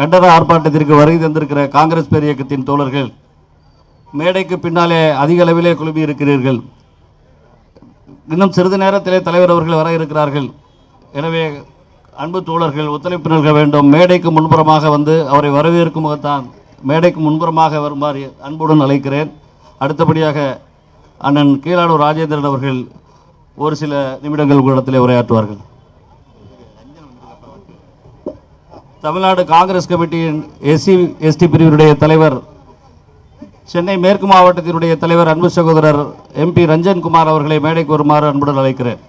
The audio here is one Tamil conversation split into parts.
கண்டன ஆர்ப்பாட்டத்திற்கு வருகை தந்திருக்கிற காங்கிரஸ் பேர் இயக்கத்தின் தோழர்கள் மேடைக்கு பின்னாலே அதிக அளவிலே குழுமி இருக்கிறீர்கள். இன்னும் சிறிது நேரத்திலே தலைவர் அவர்கள் வர இருக்கிறார்கள். எனவே அன்பு தோழர்கள் ஒத்துழைப்பு நல்க வேண்டும். மேடைக்கு முன்புறமாக வந்து அவரை வரவேற்கும் முகத்தான் மேடைக்கு முன்புறமாக வருமாறு அன்புடன் அழைக்கிறேன். அடுத்தபடியாக அண்ணன் கீழானூர் ராஜேந்திரன் அவர்கள் ஒரு சில நிமிடங்கள் உங்களிடத்திலே உரையாற்றுவார்கள். தமிழ்நாடு காங்கிரஸ் கமிட்டியின் எஸ்சி எஸ்டி பிரிவினுடைய தலைவர் சென்னை மேற்கு மாவட்டத்தினுடைய தலைவர் அன்பு சகோதரர் எம்பி ரஞ்சன்குமார் அவர்களை மேடைக்கு வருமாறு அன்புடன் அழைக்கிறேன்.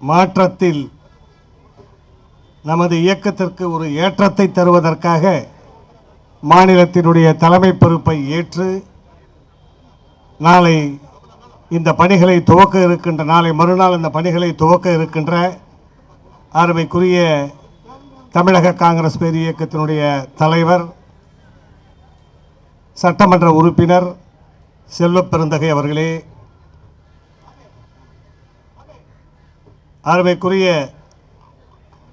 மாற்றத்தில் நமது இயக்கத்திற்கு ஒரு ஏற்றத்தை தருவதற்காக மாநிலத்தினுடைய தலைமை பொறுப்பை ஏற்று நாளை இந்த பணிகளை துவக்க இருக்கின்ற நாளை மறுநாள் இந்த பணிகளை துவக்க இருக்கின்ற அருமைக்குரிய தமிழக காங்கிரஸ் பேர் இயக்கத்தினுடைய தலைவர் சட்டமன்ற உறுப்பினர் செல்வப்பெருந்தகை அவர்களே அருமைக்குரிய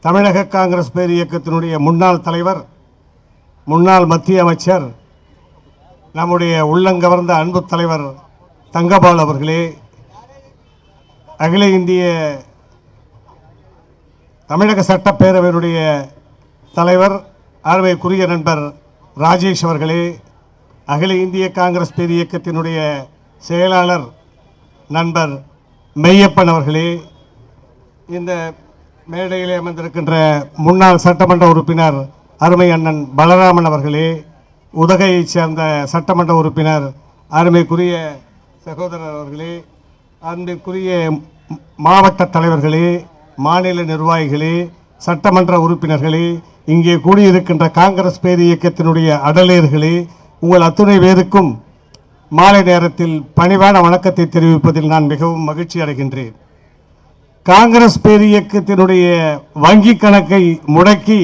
தமிழக காங்கிரஸ் பேர் இயக்கத்தினுடைய முன்னாள் தலைவர் முன்னாள் மத்திய அமைச்சர் நம்முடைய உள்ளங்கவர்ந்த அன்பு தலைவர் தங்கபால் அவர்களே அகில இந்திய தமிழக சட்டப்பேரவையினுடைய தலைவர் அருமைக்குரிய நண்பர் ராஜேஷ் அவர்களே அகில இந்திய காங்கிரஸ் பேர் இயக்கத்தினுடைய செயலாளர் நண்பர் மெய்யப்பன் அவர்களே இந்த மேடையிலே அமர்ந்திருக்கின்ற முன்னாள் சட்டமன்ற உறுப்பினர் அருமை அண்ணன் பலராமன் அவர்களே உதகையைச் சேர்ந்த சட்டமன்ற உறுப்பினர் அருமைக்குரிய சகோதரர் அவர்களே அன்பிற்குரிய மாவட்ட தலைவர்களே மாநில நிர்வாகிகளே சட்டமன்ற உறுப்பினர்களே இங்கே கூடியிருக்கின்ற காங்கிரஸ் பேர் இயக்கத்தினுடைய அடலேர்களே உங்கள் அத்துணை பேருக்கும் மாலை நேரத்தில் பணிவான வணக்கத்தை தெரிவிப்பதில் நான் மிகவும் மகிழ்ச்சி அடைகின்றேன். காங்கிரஸ் பேர் இயக்கத்தினுடைய வங்கி கணக்கை முடக்கி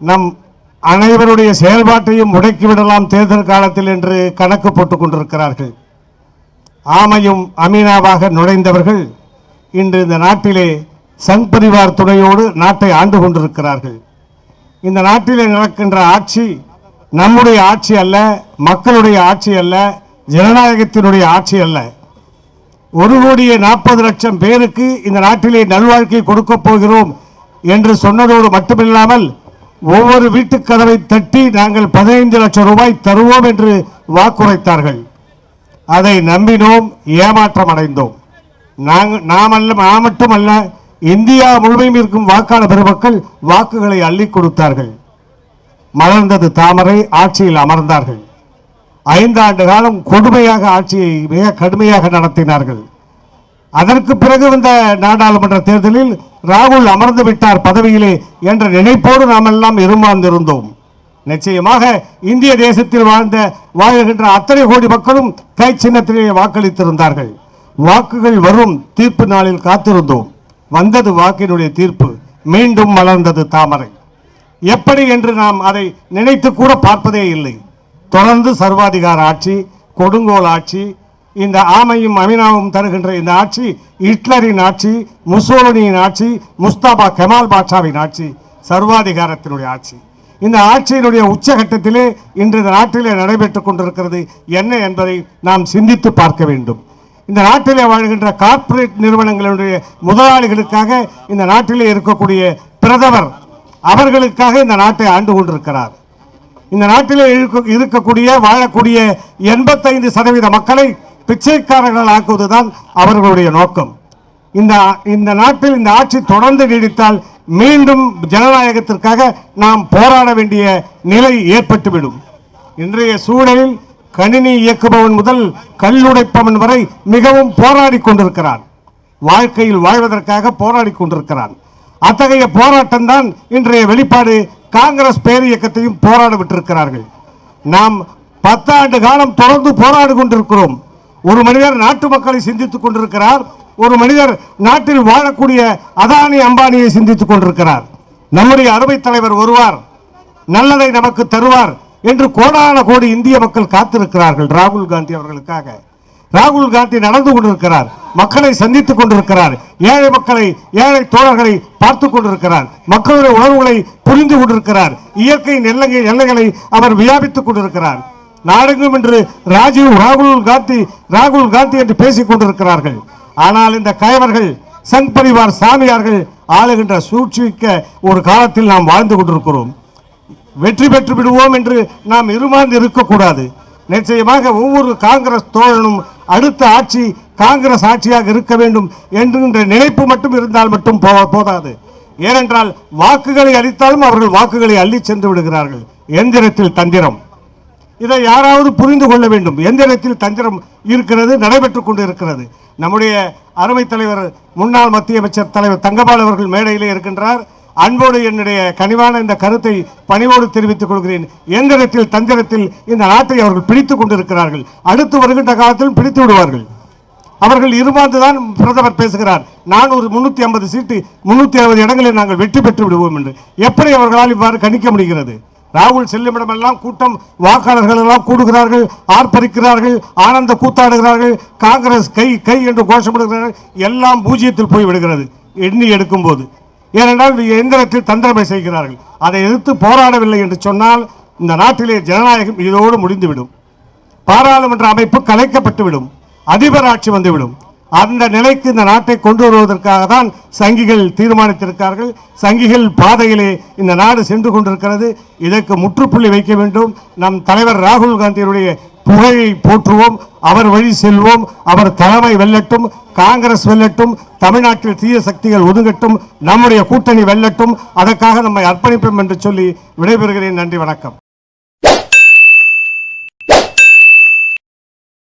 நம் அனைவருடைய செயல்பாட்டையும் முடக்கிவிடலாம் தேர்தல் காலத்தில் என்று கணக்கு போட்டுக் கொண்டிருக்கிறார்கள். ஆமையும் அமீனாவாக நுழைந்தவர்கள் இன்று இந்த நாட்டிலே சங் பரிவார் துணையோடு நாட்டை ஆண்டு கொண்டிருக்கிறார்கள். இந்த நாட்டிலே நடக்கின்ற ஆட்சி நம்முடைய ஆட்சி அல்ல மக்களுடைய ஆட்சி அல்ல ஜனநாயகத்தினுடைய ஆட்சி அல்ல. ஒரு கோடியே நாற்பது லட்சம் பேருக்கு இந்த நாட்டிலே நல்வாழ்க்கை கொடுக்கப் போகிறோம் என்று சொன்னதோடு மட்டுமில்லாமல் ஒவ்வொரு வீட்டுக் கதவை தட்டி நாங்கள் பதினைந்து லட்சம் ரூபாய் தருவோம் என்று வாக்குரைத்தார்கள். அதை நம்பினோம் ஏமாற்றம் அடைந்தோம் நாங்கள் நாமல்ல நான் மட்டுமல்ல இந்தியா முழுமையும் இருக்கும் வாக்காளர் பெருமக்கள் வாக்குகளை அள்ளி கொடுத்தார்கள். மலர்ந்தது தாமரை ஆட்சியில் அமர்ந்தார்கள். ஐந்தாண்டு காலம் கொடுமையாக ஆட்சியை மிக கடுமையாக நடத்தினார்கள். அதற்கு பிறகு வந்த நாடாளுமன்ற தேர்தலில் ராகுல் அமர்ந்து விட்டார் பதவியிலே என்ற நினைப்போடு நாம் எல்லாம் இருமாந்திருந்தோம் நிச்சயமாக இந்திய தேசத்தில் வாழ்ந்த வாழ்கின்ற அத்தனை கோடி மக்களும் கை சின்னத்திலேயே வாக்களித்திருந்தார்கள். வாக்குகள் வரும் தீர்ப்பு நாளில் காத்திருந்தோம். வந்தது வாக்கினுடைய தீர்ப்பு. மீண்டும் மலர்ந்தது தாமரை. எப்படி என்று நாம் அதை நினைத்து கூட பார்ப்பதே இல்லை. தொடர்ந்து சர்வாதிகார ஆட்சி கொடுங்கோல் ஆட்சி இந்த ஆமையும் அமினாவும் தருகின்ற இந்த ஆட்சி ஹிட்லரின் ஆட்சி முசோலினியின் ஆட்சி முஸ்தாபா கெமால் பாட்சாவின் ஆட்சி சர்வாதிகாரத்தினுடைய ஆட்சி. இந்த ஆட்சியினுடைய உச்சகட்டத்திலே இன்று இந்த நாட்டிலே நடைபெற்றுக் கொண்டிருக்கிறது என்ன என்பதை நாம் சிந்தித்து பார்க்க வேண்டும். இந்த நாட்டிலே வாழ்கின்ற கார்ப்பரேட் நிறுவனங்களுடைய முதலாளிகளுக்காக இந்த நாட்டிலே இருக்கக்கூடிய பிரதமர் அவர்களுக்காக இந்த நாட்டை ஆண்டு கொண்டிருக்கிறார். இந்த நாட்டிலே இருக்க- இருக்கக்கூடிய வாழக்கூடிய எண்பத்தைந்து சதவீத மக்களை பிச்சைக்காரர்கள் ஆக்குவதுதான் அவர்களுடைய நோக்கம். இந்த இந்த நாட்டில் இந்த ஆட்சி தொடர்ந்து நீடித்தால் மீண்டும் ஜனநாயகத்திற்காக நாம் போராட வேண்டிய நிலை ஏற்பட்டுவிடும். இன்றைய சூழலில் கணினி இயக்குபவன் முதல் கல்லுடைப்பவன் வரை மிகவும் போராடி கொண்டிருக்கிறான். வாழ்க்கையில் வாழ்வதற்காக போராடி கொண்டிருக்கிறான். அத்தகைய போராட்டம் தான் இன்றைய வெளிப்பாடு காங்கிரஸ் பேர் இயக்கத்தையும் போராட விட்டிருக்கிறார்கள். நாம் பத்தாண்டு காலம் தொடர்ந்து போராடி கொண்டிருக்கிறோம். ஒரு மனிதர் நாட்டு மக்களை சிந்தித்துக் கொண்டிருக்கிறார். ஒரு மனிதர் நாட்டில் வாழக்கூடிய அதானி அம்பானியை சிந்தித்துக் கொண்டிருக்கிறார். நம்முடைய அருமைத் தலைவர் வருவார் நல்லதை நமக்கு தருவார் என்று கோடான கோடி இந்திய மக்கள் காத்திருக்கிறார்கள் ராகுல் காந்தி அவர்களுக்காக. ராகுல் காந்தி நடந்து கொண்டிருக்கிறார் மக்களை சந்தித்துக் கொண்டிருக்கிறார் ஏழை மக்களை ஏழை தோழர்களை பார்த்து கொண்டிருக்கிறார் மக்களுடைய உணர்வுகளை புரிந்து கொண்டிருக்கிறார் இயற்கையின் எல்லை எல்லைகளை அவர் வியாபித்துக் கொண்டிருக்கிறார். நாடெங்கும் என்று ராஜீவ் ராகுல் காந்தி ராகுல் காந்தி என்று பேசிக் கொண்டிருக்கிறார்கள். ஆனால் இந்த கயவர்கள் சங் பரிவார் சாமியார்கள் ஆளுகின்ற சூழ்ச்சிக்க ஒரு காலத்தில் நாம் வாழ்ந்து கொண்டிருக்கிறோம். வெற்றி பெற்று விடுவோம் என்று நாம் இருமாந்து இருக்கக்கூடாது. நிச்சயமாக ஒவ்வொரு காங்கிரஸ் தோழனும் அடுத்த ஆட்சி காங்கிரஸ் ஆட்சியாக இருக்க வேண்டும் என்கின்ற நினைப்பு மட்டும் இருந்தால் மட்டும் போ- போதாது. ஏனென்றால் வாக்குகளை அளித்தாலும் அவர்கள் வாக்குகளை அள்ளி சென்று விடுகிறார்கள். எந்திரத்தில் தந்திரம். இதை யாராவது புரிந்து கொள்ள வேண்டும். எந்த இடத்தில் தந்திரம் இருக்கிறது நடைபெற்றுக் கொண்டு இருக்கிறது நம்முடைய அருமை தலைவர் முன்னாள் மத்திய அமைச்சர் தலைவர் தங்கபால் அவர்கள் மேடையிலே இருக்கின்றார். அன்போடு என்னுடைய கனிவான இந்த கருத்தை பணிவோடு தெரிவித்துக் கொள்கிறேன். எந்திரத்தில் தந்திரத்தில் இந்த நாட்டை அவர்கள் பிடித்துக் கொண்டிருக்கிறார்கள்? அடுத்து வருகின்ற காலத்திலும் பிடித்து விடுவார்கள். அவர்கள் இருமாந்துதான் பிரதமர் பேசுகிறார். நானூறு முன்னூத்தி ஐம்பது சீட்டு முன்னூத்தி அறுபது இடங்களில் நாங்கள் வெற்றி பெற்று விடுவோம் என்று. எப்படி அவர்களால் இவ்வாறு கணிக்க முடிகிறது? ராகுல் செல்லுமிடமெல்லாம் கூட்டம் வாக்காளர்கள் எல்லாம் கூடுகிறார்கள் ஆர்ப்பரிக்கிறார்கள் ஆனந்த கூத்தாடுகிறார்கள் காங்கிரஸ் கை கை என்று கோஷமிடுகிறார்கள் எல்லாம் பூஜ்ஜியத்தில் போய் விடுகிறது எண்ணி எடுக்கும் போது ஏனென்றால் எந்திரத்தில் தந்திரமை செய்கிறார்கள். அதை எதிர்த்து போராடவில்லை என்று சொன்னால் இந்த நாட்டிலே ஜனநாயகம் இதோடு முடிந்துவிடும். பாராளுமன்ற அமைப்பு கலைக்கப்பட்டுவிடும். அதிபர் ஆட்சி வந்துவிடும். அந்த நிலைக்கு இந்த நாட்டை கொண்டு வருவதற்காக தான் சங்கிகள் தீர்மானித்திருக்கார்கள் சங்கிகள் பாதையிலே இந்த நாடு சென்று கொண்டிருக்கிறது. இதற்கு முற்றுப்புள்ளி வைக்க வேண்டும். நம் தலைவர் ராகுல் காந்தியினுடைய புகழை போற்றுவோம். அவர் வழி செல்வோம். அவர் தலைமை வெல்லட்டும். காங்கிரஸ் வெல்லட்டும். தமிழ்நாட்டில் தீய சக்திகள் ஒதுங்கட்டும். நம்முடைய கூட்டணி வெல்லட்டும். அதற்காக நம்மை அர்ப்பணிப்போம் என்று சொல்லி விடைபெறுகிறேன். நன்றி வணக்கம்.